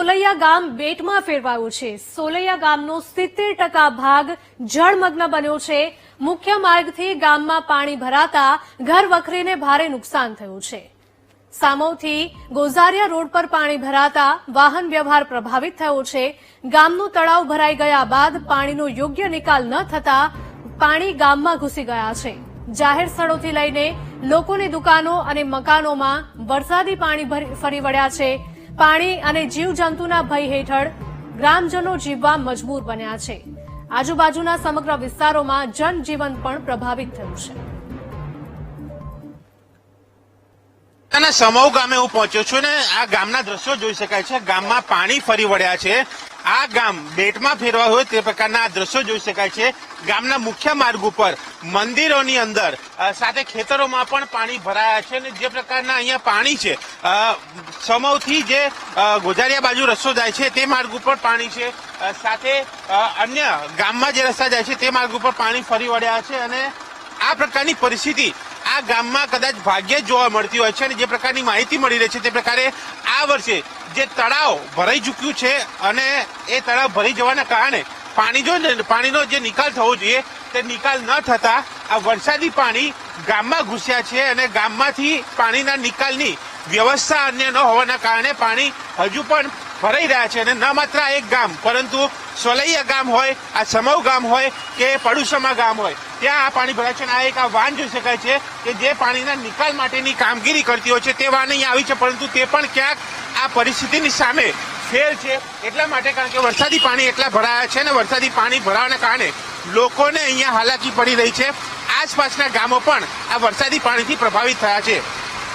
સોલૈયા ગામ બેટમાં ફેરવાયું છે. સોલૈયા ગામનો સિત્તેર ટકા ભાગ જળમગ્ન બન્યો છે. મુખ્ય માર્ગથી ગામમાં પાણી ભરાતા ઘર વખરીને ભારે નુકસાન થયું છે. સામોથી ગોઝારિયા રોડ પર પાણી ભરાતા વાહન વ્યવહાર પ્રભાવિત થયો છે. ગામનું તળાવ ભરાઈ ગયા બાદ પાણીનો યોગ્ય નિકાલ ન થતા પાણી ગામમાં ઘૂસી ગયા છે. જાહેર સ્થળોથી લઈને લોકોની દુકાનો અને મકાનોમાં વરસાદી પાણી ફરી વળ્યા છે. પાણી અને જીવજંતુના ભય હેઠળ ગ્રામજનો જીવવા મજબૂર બન્યા છે. આજુબાજુના સમગ્ર વિસ્તારોમાં જનજીવન પણ પ્રભાવિત થયું છે. અને સમઉ ગામે હું પહોંચ્યો છું ને આ ગામના દ્રશ્યો જોઈ શકાય છે. ગામમાં પાણી ફરી વળ્યા છે. આ ગામ બેટમાં ફેરવા હોય તે પ્રકારના આ દ્રશ્યો જોઈ શકાય છે. ગામના મુખ્ય માર્ગ ઉપર મંદિરોની અંદર સાથે ખેતરોમાં પણ પાણી ભરાયા છે અને જે પ્રકારના અહીંયા પાણી છે સમવથી જે ગોજારિયા બાજુ રસ્તો જાય છે તે માર્ગ ઉપર પાણી છે. સાથે અન્ય ગામમાં જે રસ્તા જાય છે તે માર્ગ ઉપર પાણી ફરી વળ્યા છે અને આ પ્રકારની પરિસ્થિતિ આ ગામમાં કદાચ ભાગ્યે જોવા મળતી હોય છે અને જે પ્રકારની માહિતી મળી રહી છે તે પ્રકારે આ વર્ષે જે તળાવ ભરાઈ ચૂક્યું છે અને એ તળાવ ભરી જવાના કારણે પાણી જો પાણીનો જે નિકાલ થવો જોઈએ તે નિકાલ ન થતા આ વરસાદી પાણી ગામમાં ઘૂસ્યા છે અને ગામમાંથી પાણીના નિકાલની વ્યવસ્થા અન્ય ન હોવાના કારણે પાણી હજુ પણ ભરાઈ રહ્યા છે અને ન માત્ર એક ગામ, પરંતુ સોલૈયા ગામ હોય, આ સમઉ ગામ હોય કે પડુસમા ગામ હોય, ત્યાં આ પાણી ભરાય છે અને આ એક આ વાન જોઈ શકાય છે કે જે પાણીના નિકાલ માટેની કામગીરી કરતી હોય છે, તે વાન અહીંયા આવી છે, પરંતુ તે પણ ક્યાંક આ પરિસ્થિતિની સામે ફેલ છે, એટલા માટે કારણ કે વરસાદી પાણી એટલા ભરાયા છે અને વરસાદી પાણી ભરાવાના કારણે લોકોને અહીંયા હાલાકી પડી રહી છે. આસપાસના ગામો પણ આ વરસાદી પાણીથી પ્રભાવિત થયા છે.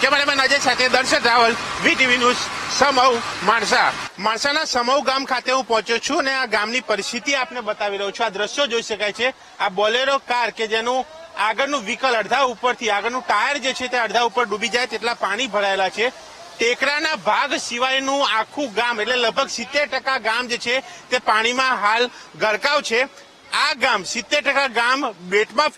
કેમેરામેન અજય સાથે દર્શન રાવલ, વીટીવી ન્યૂઝ સમઉ માણસા. માણસાના સમઉ ગામ ખાતે હું પહોંચ્યો છું અને આ ગામની પરિસ્થિતિ આપને બતાવી રહ્યો છું. આ દ્રશ્યો જોઈ શકાય છે. આ બોલેરો કાર કે જેનું આગળનું વ્હીકલ અડધા ઉપરથી, આગળનું ટાયર જે છે તે અડધા ઉપર ડૂબી જાય તેટલા પાણી ભરાયેલા છે. ટેકરાના ભાગ સિવાયનું આખું ગામ, એટલે લગભગ સિત્તેર ટકા ગામ જે છે તે પાણીમાં હાલ ગરકાવ છે. આ ગામ સિત્તેર ટકા ગામ બેટમાં